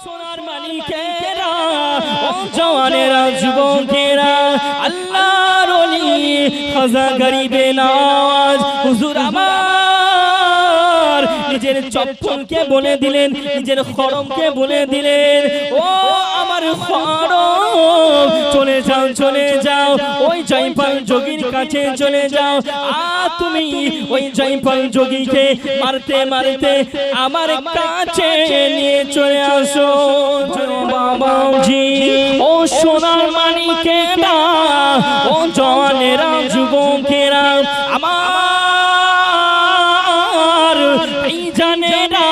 সোনার মানিকেরা ও জওয়ানেরা যুবকেরা আল্লাহর ওলি খাজা গরিবে নওয়াজ হুজুর আমার নিজের চপ্পলকে বলে দিলেন নিজের খরমকে বলে দিলেন ও আমার খরম চলে যাও চলে যাও ওই জয়পাল যোগীর কাছে চলে যাও আ ওই জয়পাল যোগীকে মারতে মারতে আমার কাছে নিয়ে চলে আসো। বাবাজি ও সোনার মানিকেরা ও জওয়ানেরা, যুবকেরা, আমার এই জানেরা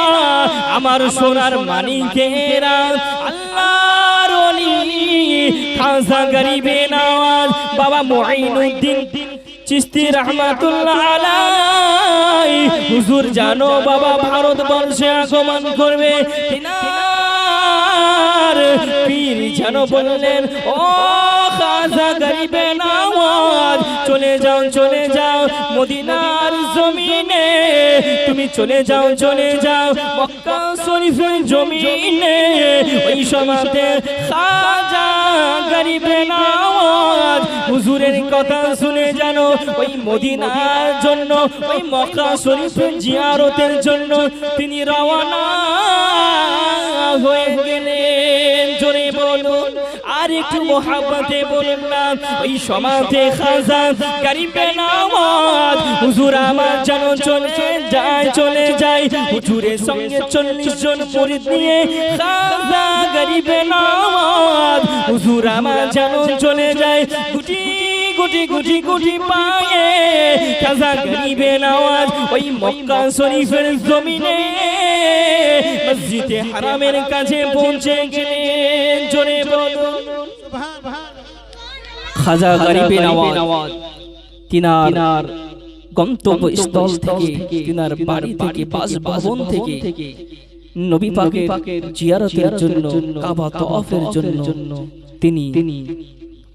আমার সোনার মানিকেরা, আল্লাহর খাজা গরিবে নওয়াজ বাবা মুঈনুদ্দিন চিস্তি রহমাতুল্লাহ আলাই। হুজুর, জানো বাবা ভারত ভারতবর্ষে আগমন করবে। তিনার পীর যেন বললেন, ও খাজা গরিবে নওয়াজ চলে যাও চলে যাও, মদিনার জমিনে। তুমি চলে যাও চলে যাও, মক্কা শরীফের জমিনে। ওই সমাতে খাজা গরিবে নওয়াজ হুজুরের কথা শুনে জানো ওই মদিনার জন্য, ওই মক্কা শরীফ জিয়ারতের জন্য তিনি রওনা হয়ে আর একটু মোহাব্বতে বলুন না ওই সমাধে খাজা গরিবে নামাজ। হুজুর আমার যেন চলে যায় চলে যায়। হুজুরের সঙ্গে চল্লিশ জন মুরিদ নিয়ে খাজা গরিবে নামাজ। হুজুর আমার যেন চলে যায়। গুটি গুটি গুটি গুটি পায়ে খাজা গরিবে নওয়াজ ওই মক্কা শরীফের জমিনে মসজিদে হারামের কাছে পৌঁছে গেলেন খাজা গরিবে নওয়াজ তিনার গন্তব্যস্থল থেকে তিনার বাড়ি থেকে বাসভবন থেকে নবী পাকের জিয়ারতের জন্য কাবা তওয়াফের জন্য তিনি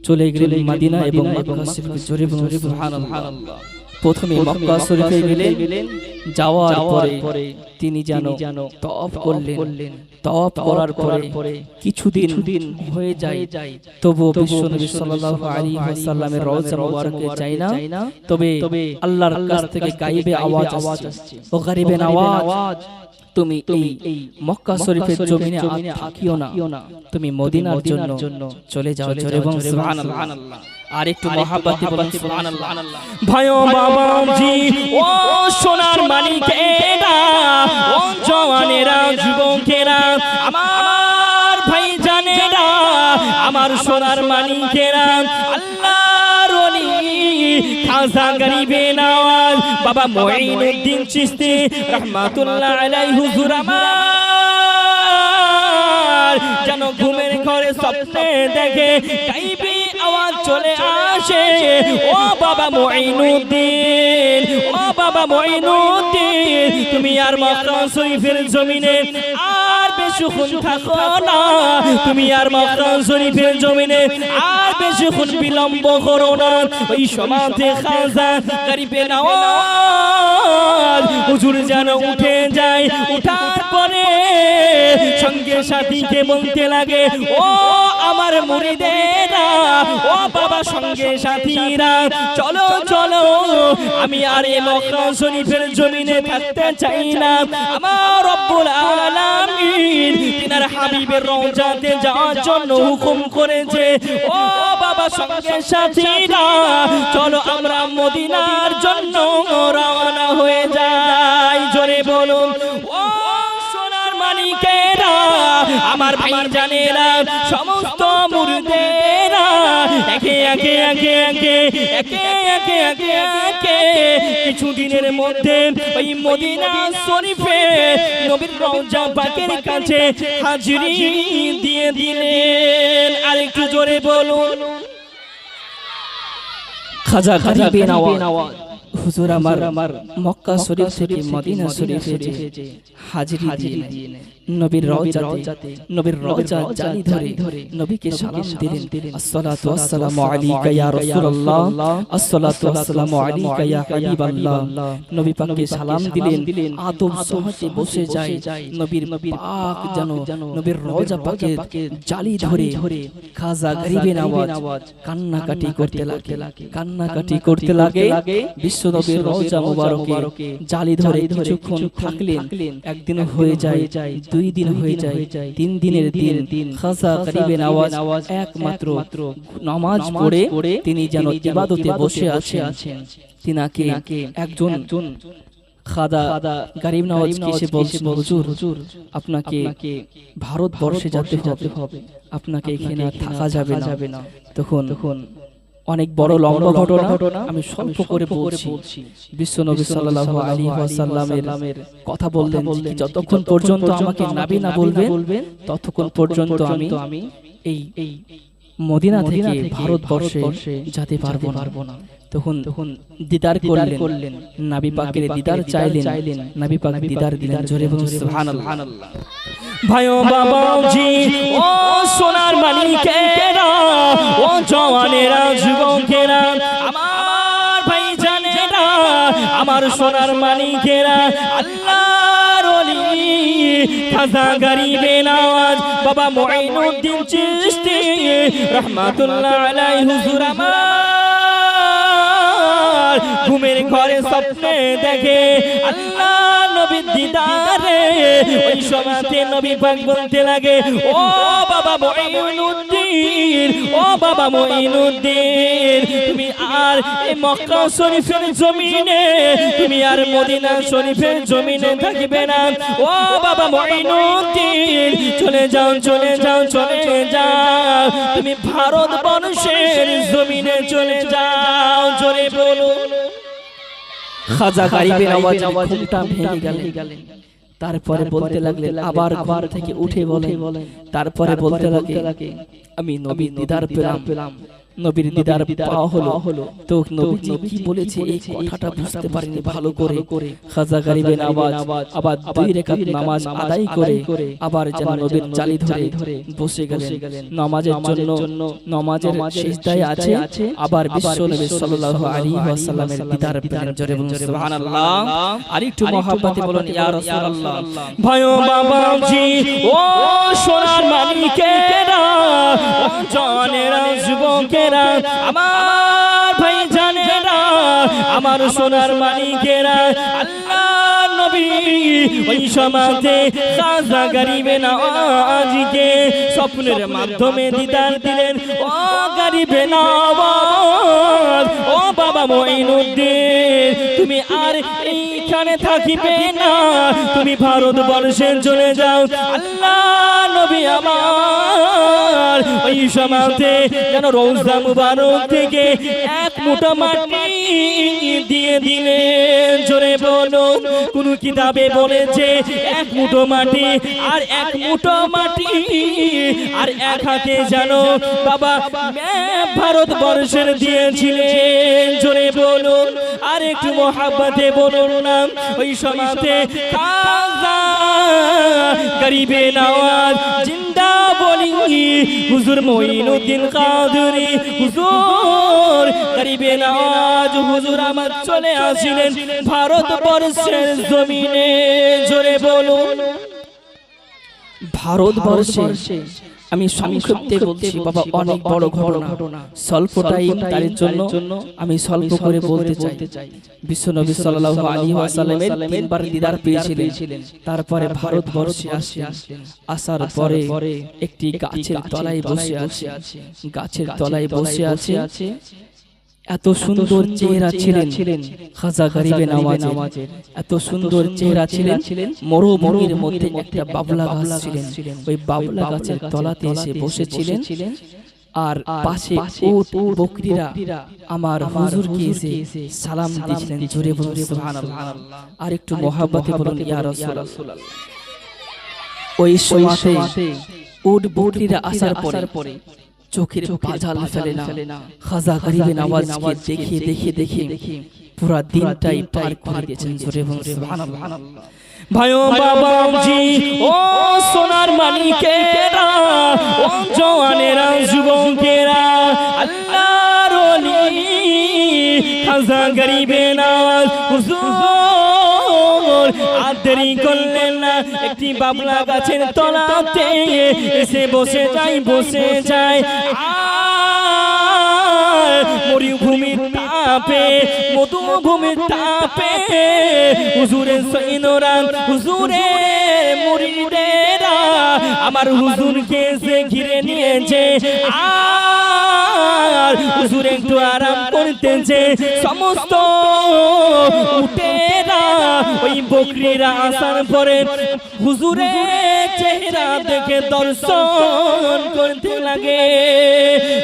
চলে গেলেন মাদিনা এবং মক্কা শরীফে জোরে বলুন সুবহানাল্লাহ। প্রথমে মক্কা শরীফে গেলেন। যাওয়ার পরে তিনি যেন তওয়াফ করলেন। তওয়াফ করার পরে কিছুদিন হয়ে যায়। তবু বিশ্বনবী সাল্লাল্লাহু আলাইহি ওয়াসাল্লামের রওজা মুবারকে যায় না। তবে আল্লাহর কাছ থেকে গায়েবে আওয়াজ আসছে। ও গারিবে আওয়াজ। তুমি এই মক্কা শরীফের জমিনে আর থাকিও না। তুমি মদিনার জন্য চলে যাও জোরে এবং সুবহানাল্লাহ। আর একটু মহাব্বতে বলুন সুবহানাল্লাহ। ভাইও বাবাজি ও সোনার মানিকেরা ও জওয়ানেরা যুবকেরা আমার ভাই জানেরা আমার সোনার মানিকেরা আল্লাহর ওলি খাজা গরিবে নওয়াজ বাবা মুঈনুদ্দিন চিশতি রহমাতুল্লাহ আলাইহি হুজুর আমার যেন ঘুমের ঘরে স্বপ্নে দেখে গাইবি আওয়াজ চলে আসে। ও বাবা মুঈনুদ্দিন, ও বাবা মুঈনুদ্দিন, তুমি আর মক্কা শরীফের জমিনে আর বেশিক্ষণ থাকো না। তুমি আর মক্কা শরীফের জমিনে আর বেশিক্ষণ বিলম্ব করো না। ওই সমাধে খাজা গরিবে নওয়াজ হুজুর যেন উঠে যায়, উঠার পরে সঙ্গে সাথীকে বলতে লাগে, ও আমার মুরিদেরা ও বাবা সঙ্গে সাথীরা চলো চলো আমি আর এ মক্কা শরীফের জমিনে থাকতে চাই না। আমার রব্বুল আলামিন তিনার হাবিবের রওজাতে যাওয়ার জন্য হুকুম করেছে। ও বাবা সঙ্গে সাথীরা চলো আমরা মদিনার জন্য রওনা হয়ে যাই। জোরে বলুন আমার ভাই জানেরা সমস্ত মুর্দেরা একে একে একে একে একে একে একে একে কিছুদিনের মধ্যে ওই মদিনা শরীফে নবীর রওজা পাকের কাছে হাজিরি দিয়ে দিলেন। আরেকটু জোরে বলুন। খাজা খাজা হুজুর আমার আমার মক্কা শরীফ থেকে মদিনা শরীফে হাজিরি দিয়ে নবীর রওজাতে নবীর রওজা জালি ধরে নবীকে সালাম দিলেন। আসসালাতু ওয়াসসালামু আলাইকা ইয়া রাসূলুল্লাহ। আসসালাতু ওয়াসসালামু আলাইকা ইয়া হাবিবাল্লাহ। নবী পাককে সালাম দিলেন। আদব সহজে বসে যায়। নবীর পাক যেন নবীর রওজা পাকে জালি ধরে খাজা গরিবের আওয়াজ কান্নাকাটি করতে লাগে। কান্নাকাটি করতে লাগে। বিশ্ব নবীর রওজা মুবারকে জালি ধরে কিছুক্ষণ থাকলেন। একদিন হয়ে যায়। দুই দিন হয়ে যায়। তিন দিনের দিন। খাজা গরিবের আওয়াজ একমাত্র নামাজ পড়ে তিনি যেন ইবাদতে বসে আছেন। তিনাকে একজন খাদা গরিব হুজুর আপনাকে ভারতবর্ষে যেতে হবে। আপনাকে এখানে থাকা যাবে না। তখন তখন অনেক বড় লম্বা ঘটনা আমি স্বল্প করে বলছি। বিশ্ব নবী সাল্লাল্লাহু আলাইহি ওয়াসাল্লামের কথা বলতে বলতে যতক্ষণ পর্যন্ত আমাকে নাবি না বলবেন ততক্ষণ পর্যন্ত আমি এই এই মদিনা থেকে ভারতবর্ষে যেতে পারব না। তখন তখন দিদার করলেন। নাবি পাকের দিদার চাইলেন। নাবি পাক দিদার দিলেন। জোরে বলুন সুবহানাল্লাহ। ভাইও বাবাজি ও সোনার মালিকেরা ও জওয়ানেরা যুবকেরা আমার ভাই জানেরা আমার সোনার মালিকেরা। আল্লাহর ওলি খাজা গরিবে নওয়াজ বাবা মুঈনুদ্দিন চিশতি, রহমাতুল্লাহ আলাইহি হুজুর আমার। ঘুমের ঘরে স্বপ্নে দেখে আল্লাহ নবীর দিদারে, ওই সময়তে নবী পাক বলতে লাগে, ও বাবা মুঈনুদ্দিন ও বাবা মুঈনুদ্দিন তুমি আর এই মক্কা শরীফের জমিনে তুমি আর মদিনা শরীফের জমিনে থাকবে না। ও বাবা মুঈনুদ্দিন চলে যাও চলে যাও চলে যাও। তুমি ভারতবর্ষের জমিনে চলে যাও জোরে বলুন। খাজা গারিবের আওয়াজ ঘুমটা ভেঙে গেলেন তারপরে বলতে লাগলে আবার ঘর থেকে উঠে বলে তারপরে বলতে লাগে আমি নবী দিদার পেলাম। নবীর দিদার পাওয়া হলো। তো নবীজি কি বলেছে এই কথাটা বুঝতে পারেনি ভালো করে। খাজা গারিবের আওয়াজ আবার দুই রেখাত নামাজ আদায় করে আবার যেন নবীর চালি ধরে বসে গেলেন। নামাজের জন্য নামাজের সিজদায় আছে আবার বিশ্ব নবী সাল্লাল্লাহু আলাইহি ওয়াসাল্লামের দিদার পেলেন জোরে বলুন সুবহানাল্লাহ। আরেকটু মহব্বতে বলুন ইয়া রাসূলুল্লাহ। ভাইও বাবাজি ও সোনার মালিকেরা। জানেরা যুবকেরা আমার ভাই জানেরা, আমার সোনার মালিকেরা আল্লাহ নবী, ওই সমাজে সাজা গরিবে নওয়াজকে স্বপ্নের মাধ্যমে দিদার দিলেন, ও গরিবে না ও বাবা মঈনুদ্দিন তুমি আর এইখানে থাকিবে না। তুমি ভারতবর্ষে চলে যাও। আল্লাহ নবী আমার। ওই সমাজে যেন রোজা মুবারক থেকে এক মুঠো মাটি দিয়ে দিলেন। জোরে বলুন, কোন কিতাবে বলেছে, এক মুঠো মাটি আর এক মুঠো মাটি। আর এক হাতে জানো বাবা ভারতবর্ষের দিয়েছিলেন। জোরে বলুন আর একটু মহাব্বতে বলুন না ওই খাজা গরিবে নওয়াজ জিন্দা বলি হুজুর মঈনুদ্দিন কাদরি হুজুর গরিবে নওয়াজ হুজুর আমার চলে আসিলেন ভারতবর্ষের জমিনে জোরে বলুন। ভারতবর্ষে আমি সংক্ষিপ্তে বলছি বাবা অনেক বড় ঘটনা। স্বল্প টাইম তার জন্য আমি স্বল্প করে বলতে চাই। বিশ্বনবী সাল্লাল্লাহু আলাইহি ওয়াসাল্লামের তিনবার দিদার পেয়েছিলেন। তারপরে ভারতবর্ষে আসলেন আসার পরে একটি গাছের তলায় বসে আছে। গাছের তলায় বসে আছে। এত সুন্দর চেহারা ছিলেন খাজা গরিবে নামাজের। এত সুন্দর চেহারা ছিলেন। মরুভূমির মধ্যে একটা বাবলা গাছ ছিলেন। ওই বাবলা গাছের তলাতে এসে বসেছিলেন। আর পাশে উট বকরিরা আমার হুজুরকে এসে সালাম দিয়েছিলেন। জোরে বলুন সুবহানাল্লাহ। আর একটু মহাব্বতে বলুন ইয়া রাসূলুল্লাহ। ওই সময়তে উট বকরিরা আসার পরে চোখের পাজাল ফেলে না। খাজা গরিবে নওয়াজকে দেখে দেখে দেখে পুরা দিনটাই পার করে দিয়েছেন জোরে এবং সুবহানাল্লাহ। ভাইও বাবাজি। ও সোনার মানিকেরা ও জওয়ানেরা যুবকেরা। আল্লাহর ওলি খাজা গরিবে বাবলা গাছের তলাতে এসে বসে যাই বসে যায়। মরুভূমির তাপে মধুভূমির তাপে আমার হুজুরকে সে ঘিরে নিয়েছে। আর হুজুর একটু আরাম করতেছে, সমস্ত উটেরা ওই বকরিরা আসার পরে হুজুরের চেহারা দেখে দর্শন করতে লাগে।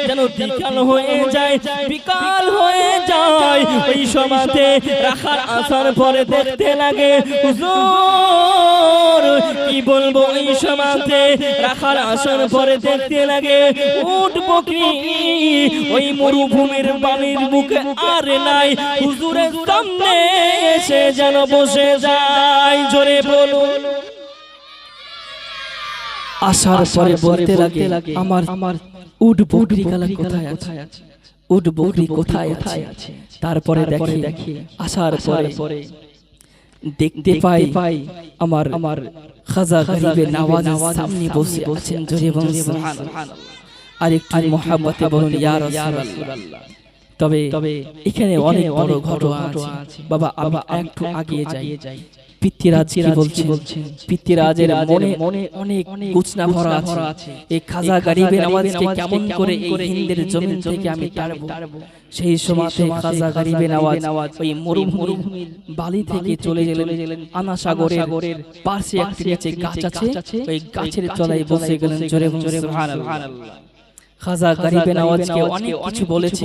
যেন বিকাল হয়ে যায়, বিকাল হয়ে যায়, ওই সমাজে রাখার আসার পরে দেখতে লাগে। হুজুর! কি বলব ওই সমাজে? রাখার আসার পরে দেখতে লাগে উট বকরি। ওই মরুভূমির বালির বুকে আর নাই হুজুরের সামনে এসে যেন বসে যায়। জোরে বলুন। আসার পরে বলতে লাগে আমার আমার উট বকরি কালা কোথায় আছে? উট বকরি কোথায় আছে? তারপরে দেখি দেখি আসার পরে দেখতে পাই আমার আমার খাজা গরিবের নওয়াজের সামনে বসে আছেন জোরে বলুন সুবহানাল্লাহ। আর একটু মহাব্বতে বলুন ইয়া রাসূলুল্লাহ। তবে তবে এখানে অনেক বড় ঘটনা আছে। বাবা আমি একটু আগিয়ে যাই। পিতৃরাজ কি বলছেন পিতৃরাজের মনে মনে অনেক গুছনা ভরা আছে। এই খাজা গরিবে নওয়াজকে কেমন করে এই হিন্দের জমিন থেকে আমি তাড়ব সেই সময়তে খাজা গরিবে নওয়াজ ওই মরুভূমির বালি থেকে চলে গেলেন আনা সাগরের পাশে একটি নিচে গাছ আছে। ওই গাছের তলায় বসে গেলেন জোরে সুবহানাল্লাহ। খাজা গরিবে নওয়াজকে অনেক কিছু বলেছে।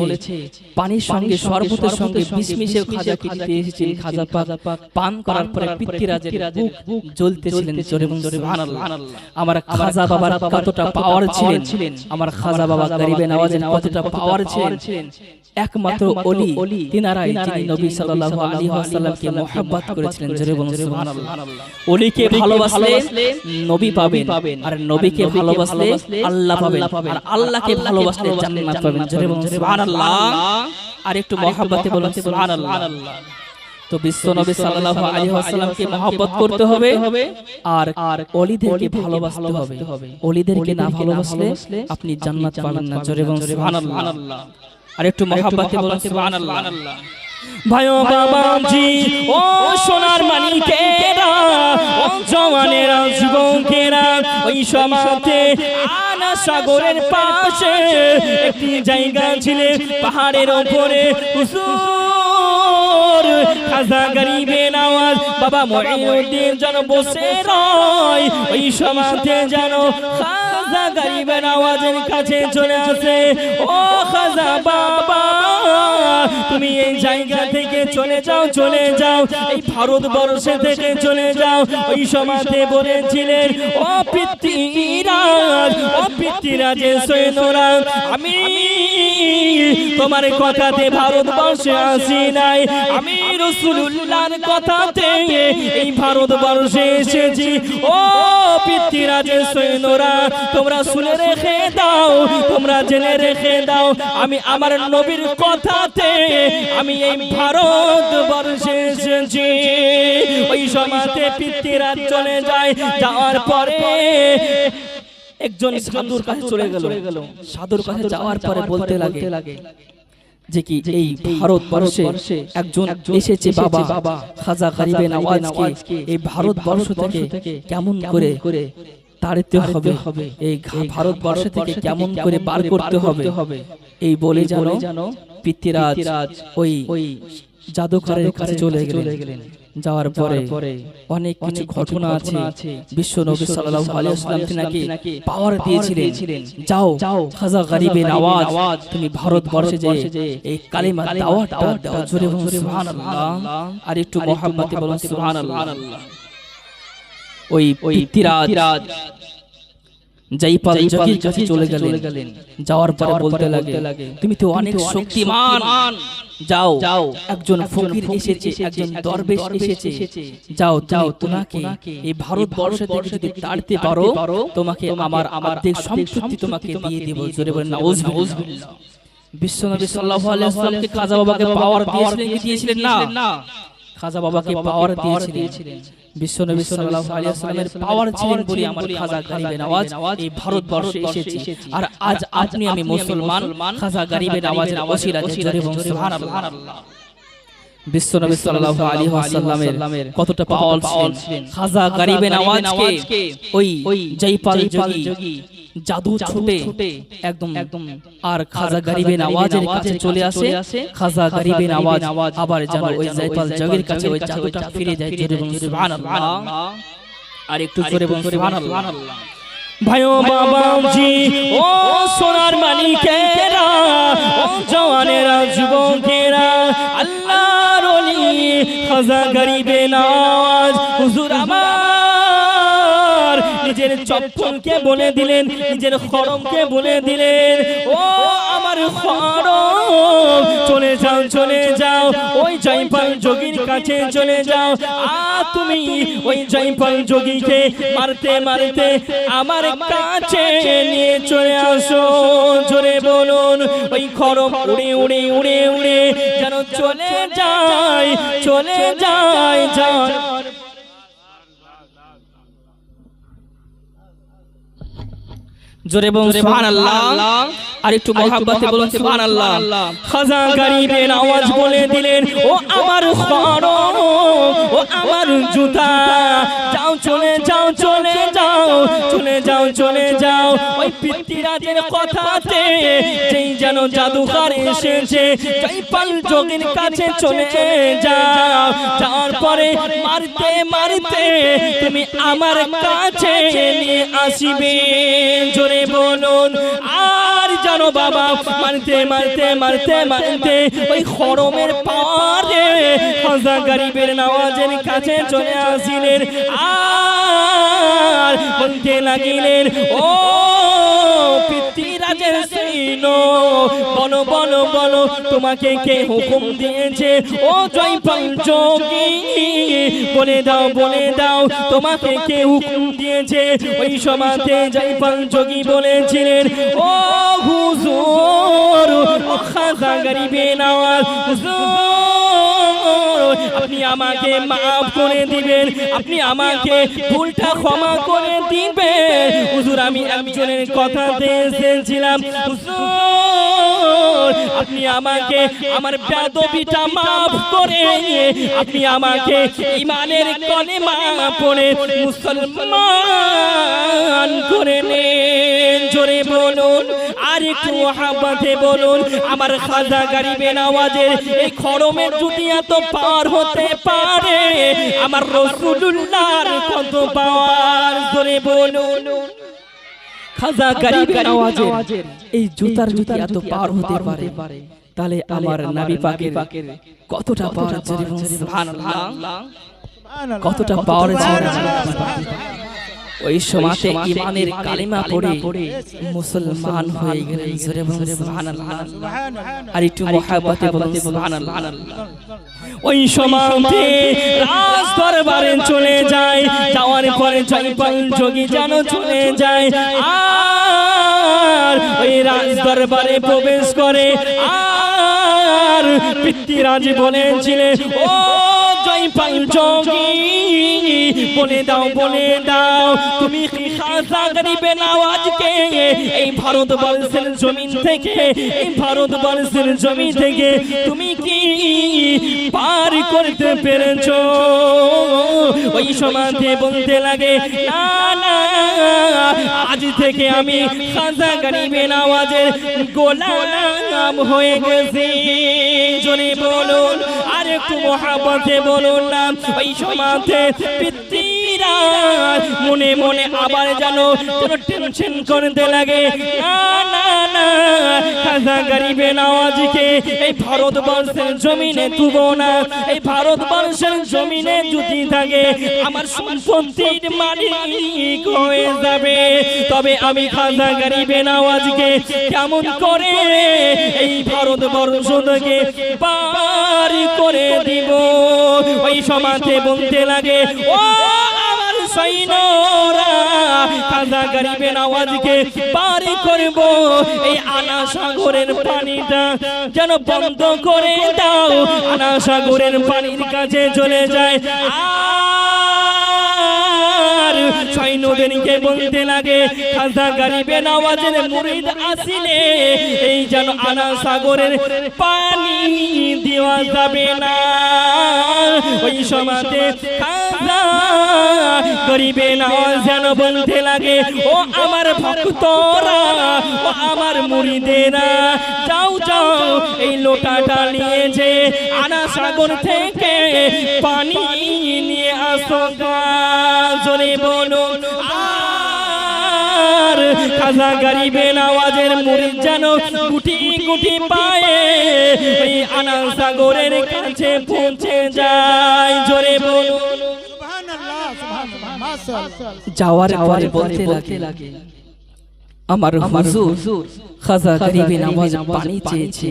পানির সঙ্গে শরবতের সঙ্গে মিশিয়ে খাজা খেতে এসেছেন খাজা পাক। পান করার পরে পিতৃরাজের বুক জ্বলতেছিলেন। জোরে সুবহানাল্লাহ। আমার খাজা বাবার কতটা পাওয়ার ছিলেন? আমার খাজা বাবা গরিবে নওয়াজের কতটা পাওয়ার ছিলেন? একমাত্র ওলি তিনারাই যিনি নবী সাল্লাল্লাহু আলাইহি ওয়াসাল্লামকে মোহাব্বত করেছিলেন। জোরে বলুন সুবহানাল্লাহ। ওলিকে ভালোবাসলে নবী পাবেন আর নবীকে ভালোবাসলে আল্লাহ পাবেন। আর আল্লাহকে ভালোবাসলে জান্নাত পাবেন। জোরে বলুন সুবহানাল্লাহ আর একটু মহব্বতে বলুন সুবহানাল্লাহ। তো বিশ্ব নবী সাল্লাল্লাহু আলাইহি ওয়াসাল্লামকে মহব্বত করতে হবে আর আর ওলিদেরকে ভালোবাসতে হবে। ওলিদেরকে না ভালোবাসলে আপনি জান্নাত পাবেন না। জোরে বলুন সুবহানাল্লাহ। আর একটু মহাব্বতে বলুন সুবহানাল্লাহ। ভাইও বাবাজি ও সোনার মানিকেরা ও জওয়ানেরা যুবকেরা ওই আনা সাগরের পাশে একটি জায়গা ছিল, পাহাড়ের ওপরে। হুজুর, খাজা গরিবে নওয়াজ বাবা মহিউদ্দিন যেন বসে রয়, ওই সমাজে যেন খাজা গরিবে নওয়াজের কাছে চলে আসে। ও খাজা বাবা তুমি এই জায়গা থেকে চলে যাও চলে যাও। এই ভারতবর্ষে থেকে চলে যাও। ওই সমাজে বলেছিলেন ও পিতৃরাজ ও পিতৃরাজের সৈন্যরা আমি তোমার কথাতে ভারতবর্ষে আসি নাই। আমি রসুল্লাহর কথাতে এই ভারতবর্ষে এসেছি। ও পিতৃরাজের সৈন্যরা তোমরা শুনে রেখে দাও তোমরা জেনে রেখে দাও আমি আমার নবীর কথাতে আমি এই ভারতবর্ষে এসেছি। ওই সমাজে পিতৃরাজ চলে যায়। যাওয়ার পরে একজন সাধুর কাছে চলে গেল। সাধুর কাছে যাওয়ার পরে বলতে লাগে যে কি এই ভারতবর্ষে একজন এসেছে বাবা। খাজা গরিবে নওয়াজকে এই ভারতবর্ষ থেকে কেমন করে তাড়িতে হবে। এই ভারতবর্ষ থেকে কেমন করে বার করতে হবে? এই বলে জানো পিতৃরাজ ওই জাদুকরের কাছে চলে গেলেন। যাওয়ার পরে অনেক কিছু ঘটনা আছে। বিশ্ব নবী সাল্লাল্লাহু আলাইহি ওয়াসাল্লাম তিনাকে পাওয়ার দিয়েছিলেন। যাও যাও খাজা গরিবে নওয়াজ তুমি ভারতবর্ষে যে এই কালিমা দাওয়াতটা দাও জোরে বলুন সুবহানাল্লাহ। আর একটু মহব্বতে বলুন সুবহানাল্লাহ। ওই পিতৃরাজ জয়পাল যোগীর কাছে চলে গেলেন। যাওয়ার পরে বলতে লাগে তুমি তো অনেক শক্তিমান। যাও যাও একজন ফকির এসেছে একজন দরবেশ এসেছে। যাও যাও তোমাকে এই ভারতবর্ষ থেকে যদি তাড়তে পারো তোমাকে আমার আমার সম্পত্তি তোমাকে দিয়ে দেব জোরে বলেন নাউজুবিল্লাহ বিশ্বনবী সাল্লাল্লাহু আলাইহি ওয়াসাল্লামকে বাবাকে পাওয়ার দিয়েছিলেন কি দিয়েছিলেন না? খাজা বাবাকে পাওয়ার দিয়েছিলেন। বিশ্বনবী সাল্লাল্লাহু আলাইহি ওয়াসাল্লামের পাওয়ার ছিলেন বলে আমার খাজা গরিবের আওয়াজ এই ভারতবর্ষে এসেছে। আর আজ আপনি আমি মুসলমান খাজা গরিবের আওয়াজের ওসিলা জোরে বলুন সুবহানাল্লাহ। বিশ্বনবী সাল্লাল্লাহু আলাইহি ওয়াসাল্লামের কতটা পাওয়ার ছিলেন। খাজা গরিবের আওয়াজকে ওই জয়পাল যোগী জাদু ছুটে একদম একদম আর খাজা গরিবের আওয়াজের কাছে চলে আসে খাজা গরিবের আওয়াজ আবার যেন ওই জয়পাল যোগীর কাছে ওই জাদুটা ফিরে যায় জোরে বলুন সুবহানাল্লাহ। আর একটু জোরে বলুন সুবহানাল্লাহ। ভাইও বাবাজি ও সোনার মানিকেরা ও জওয়ানেরা যুবকেরা আল্লাহর ওলি খাজা গরিবে নাজ হুজুর আমার চপ্পলকে বলে দিলেন, নিজের খরমকে বলে দিলেন, ও আমার খরম, চলে যাও চলে যাও, ওই জয়পাল যোগীর কাছে চলে যাও, আ তুমি ওই জয়পাল যোগীকে মারতে মারতে আমার কাছে নিয়ে চলে আসো, জোরে বলুন, ওই খরম উড়ে উড়ে উড়ে উড়ে, যেন চলে যায় চলে যায় যায় জোরে বলুন সুবহানাল্লাহ। আর একটু মহব্বতে বলুন সুবহানাল্লাহ। খাজা গরিবের আওয়াজ বলে দিলেন ও আমার খরম ও আমার জুতা। যাও চলে যাও চলে চলে যাও চলে যাও। ওই পিতৃরাজের কথাতে যেই যেন জাদুঘর এসেছে, জয়পাল যোগীর কাছে চলে যাও। যাওয়ার পরে মারতে মারতে তুমি আমার কাছে নিয়ে আসিবে। জোরে বলুন আর জানো বাবা মারতে মারতে মারতে মারতে ওই খরমের পারে হাজার গরিবের নওয়াজের কাছে চলে আসিলেন আর বলতে লাগিলেন ও পিতৃরাজের সৈন্য বলো বলো বলো, তোমাকে কে হুকুম দিয়েছে? ও জয়পাল যোগী, বলে দাও বলে দাও, তোমাকে কে হুকুম দিয়েছে? ওই সমাজে জয়পাল যোগী বলেছিলেন, ও হুজুর খাজা গরিবে নওয়াজ হুজুর আপনি আমাকে মাফ করে দিবেন, আপনি আমাকে ভুলটা ক্ষমা করে দিবেন। হুজুর, আমি একজনের কথা হুজুর, আপনি আমাকে আমার বেদবিটা মাফ করে আপনি আমাকে ইমানের কলেমা পড়ে মুসলমান করে নেন জোরে বলুন আর একটু মহাব্বতে বলুন আমার খাজা গরিবের আওয়াজের এই খরমের যদি এত পার হতে পারে। আমার রসুল্লাহর কত পাওয়ার জোরে বলুন। খাজা গরিবের আওয়াজের এই জুতার যদি এত পার হতে পারে। তাহলে আমার নবী পাকের কতটা পাওয়ার জোরে বলুন? সুবহানাল্লাহ। কতটা পাওয়ার ছিল ওই সমাতে ইমানের কালিমা পড়ে মুসলমান হয়ে গেলেন জোরে বলুন সুবহানাল্লাহ। আর একটু মহাব্বতে বলুন সুবহানাল্লাহ। ওই সমাতে রাজ দরবারে চলে যায় যাওয়ার পরে জয়পাল যোগী যেন চলে যায়। আর ওই রাজ দরবারে প্রবেশ করে আর পিতৃরাজ বলেছিলেন ও জয়পাল যোগী বলে দাও বলে দাও, তুমি কি খাসা গরিবে নওয়াজকে এই ভারতবর্ষের জমিন থেকে, এই ভারতবর্ষের জমি থেকে তুমি কি পার করতে পেরেছ? ওই সমাধে বলতে লাগে, না আজ থেকে আমি খাজা গরিবে নওয়াজের গোলাম হয়ে গেছি। জোরে বলুন একটু মহাবতে বলুন না। ওই সমাজে পিতৃরা মনে মনে আবার যেন টেনশন করতে লাগে। এই না। এই ভারতবর্ষের থাকে, আমার যাবে। তবে আমি খাজা গরিবে কেমন করে এই ভারতবর্ষ থেকে পার করে দিব? ওই সমাজে বলতে লাগে, ও করব। এই আনা সাগরের পানিটা যেন বন্ধ করে দাও। আনা সাগরের পানির কাছে চলে যায়। আর সৈন্যদেরকে বলতে লাগে খাজা গরিবে নওয়াজের মুরিদ আসিলে এই যেন আনা সাগরের পানি দেওয়া যাবে না। ওই সমাজে খাজা গরিবে নওয়াজ যেন বলতে লাগে। ও আমার ভক্তরা ও আমার মুরিদেরা। যাও যাও এই লোটাটা নিয়ে যে আনা সাগর থেকে পানি নিয়ে আসো জোরে বলো আর খাজা গরিবে নওয়াজের মুরিদ যেন গুটি গুটি পায়ে ওই আনা সাগরের কাছে পৌঁছে যায়। জোরে বলো যাওয়ার পরে বলতে লাগে আমার হুজুর খাজা গরিবে নামাজ পানি চেয়েছে।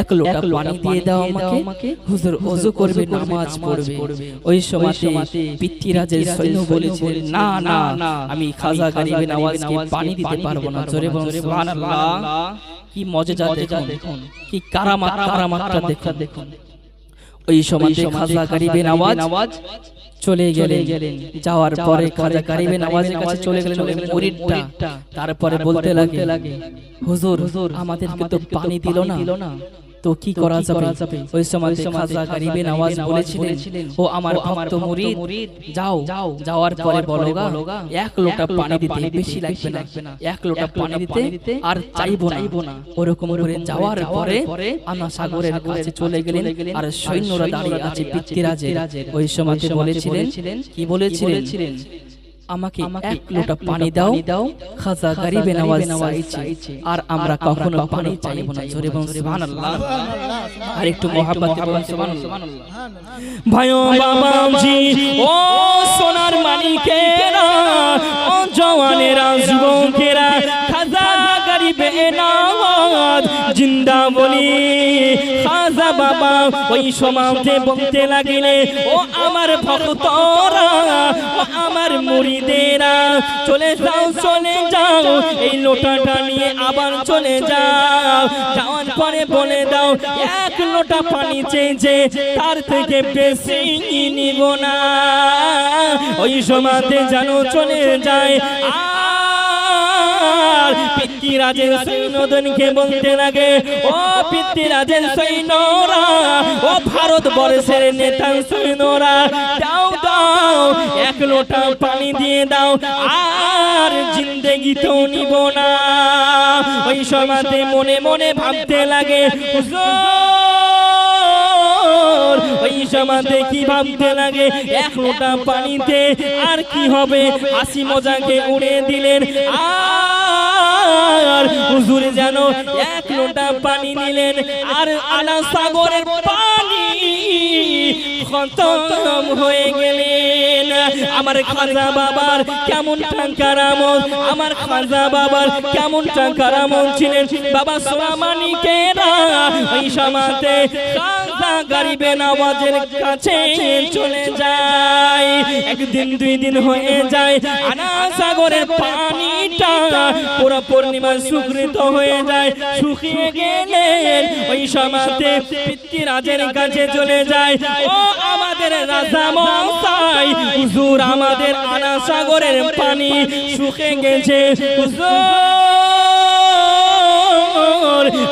এক লোটা পানি দিয়ে দাও আমাকে। হুজুর ওযু করবে নামাজ পড়বে। ওই সময়তে পিতৃরাজের সৈন্য বলেছিলেন না না আমি খাজা গরিবে নামাজকে পানি দিতে পারব না। জোরে বলুন সুবহানাল্লাহ। কি মজা দেখুন কি কারামাত কারামাতটা দেখুন। ওই সময়তে খাজা গরিবে নামাজ চলে গেলেন। যাওয়ার পরে খাজা কারিমে নামাজের কাছে চলে গেলেন মুরিদটা তারপরে বলতে লাগে হুজুর আমাদেরকে তো পানি দিল না। তো কি করা যাবে? ওই সময় খাজা গরিবে নামাজ বলেছিলেন ও আমার ভক্ত মুরিদ যাও যাওয়ার পরে বলো গা এক লোটা পানি দিতে বেশি লাগবে না এক লোটা পানি দিতে আর চাইব না। ওরকম করে যাওয়ার পরে আনা সাগরের কাছে চলে গেলেন আর সৈন্যরা দাঁড়িয়ে আছে পিতৃরাজের ওই সময় বলেছিলেন? কি বলেছিলেন? আমাকে এক লোটা পানি দাও খাজা গরিবে নওয়াজ চাইছে। আর আমরা কখনো পানি চাইব না। জোরে বলুন সুবহানাল্লাহ। আর একটু মহাব্বতে বলুন সুবহানাল্লাহ। ভাইও বাবাজি ও সোনার মানিকেরা ও জওয়ানেরা যুবকেরা খাজা গরিবে নওয়াজ জিন্দা বলি খাজা বাবা? ওই সমাজে বলতে লাগিলে, ও আমার ভক্তরা, ও আমার মুরিদেরা চলে যাও চলে যাও, এই লোটাটা নিয়ে আবার চলে যাও। যাওয়ার পরে বলে দাও, এক লোটা পানি চেয়েছে, তার থেকে বেশি নিব না। ওই সমাজে যেন চলে যায় পিতৃরাজের সৈন্যদনকে বলতে লাগে? ও পিতৃরাজের সৈন্যরা, ও ভারতবর্ষের নেতা সৈন্যরা, দাও দাও, এক লোটা পানি দিয়ে দাও, আর জিন্দেগিতেও নিব না। ওই সমাজে মনে মনে ভাবতে লাগে ওই সমাজে কি ভাবতে লাগে? এক লোটা পানিতে আর কি হবে? হাসি মজাকে উড়ে দিলেন, আর হুজুর যেন এক লোটা পানি নিলেন আর আলা সাগরের পানি খতম হয়ে গেলেন। আমার খাজা বাবার কেমন টাকার আমল, আমার খাজা বাবার কেমন টাকার আমল ছিলেন? বাবা সোনামানিকেরা ওই সমাজে খাজা গরিবে কাছে চলে যায়। একদিন, দুই দিন হয়ে যায় আনা সাগরের পানিটা পুরো পূর্ণিমা সুকৃত হয়ে যায়। শুকিয়ে গেলেন ওই সমাজে পিতৃরাজের কাছে চলে যায়। ও আমাদের রাজা মশাই হুজুর আমাদের আনা সাগরের পানি শুকে গেছে। হুজুর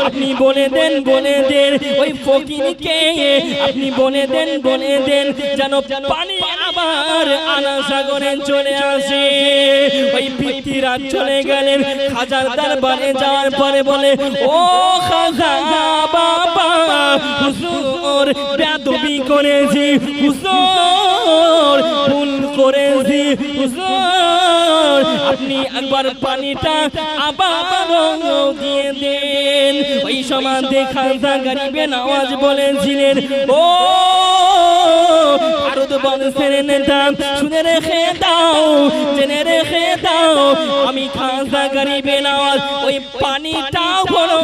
আপনি বলে দেন বলে দেন, ওই ফকিরকে। আপনি বলে দেন বলে দেন, যেন পানি আবার আনা সাগরে চলে আসে। ওই পিতৃরাজ চলে গেলেন খাজার দরবারে যাওয়ার পরে বলে, ও খাজা, বাবা, হুজুর বেদবি করেছি, হুজুর, ভুল করেছি, হুজুর। আপনি একবার পানিটা আবার দিয়ে দেন। ওই সময় দেখা গরিবের আওয়াজ বলেছিলেন ও ভারত বংশের নেতা শুনে রেখে দাও, জেনে রেখে দাও, আমি খাজা গরিবে নওয়াজ ওই পানিটা হলো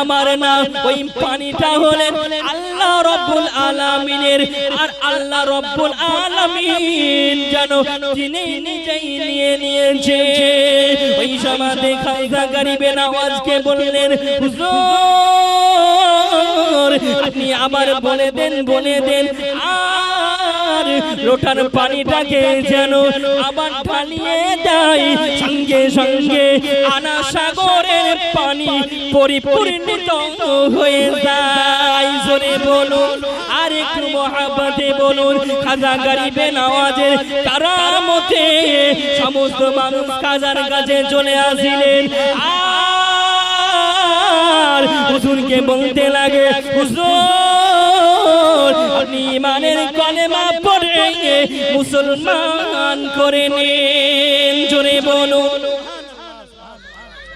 আমার না, ওই পানিটা হলেন আল্লাহ রব্বুল আলামিনের, আর আল্লাহ রব্বুল আলামিন জানো তিনি নিজেই নিয়ে নিয়েছে। ওই সমাধে খাজা গরিবে নওয়াজকে বললেন? হুজুর, আপনি আবার বলে দেন বলে দেন লোটার পানিটাকে যেন আবার ঢালিয়ে দেয়। সঙ্গে সঙ্গে আনা সাগরের পানি পরিপূর্ণিত হয়ে যায়। জোরে বলুন। আর একটু মহাব্বতে বলুন। খাজা গরিবে নওয়াজের কারামতে সমস্ত মানুষ খাজার কাছে চলে আসিলেন। আর হুজুরকে বলতে লাগে হুজুর আপনি ইমানের কলেমা মুসলমান করে নেন। জোরে বলুন।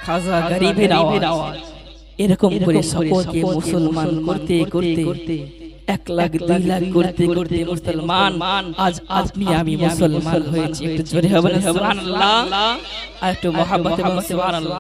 খাজা গরিবের আওয়াজ। এরকম করে সকলকে মুসলমান করতে করতে এক লাখ দুই লাখ করতে করতে মুসলমান। আজ আপনি আমি মুসলমান হয়েছি। একটু জোরে হবে না? সুবহানাল্লাহ। আর একটু মহাব্বতে সুবহানাল্লাহ।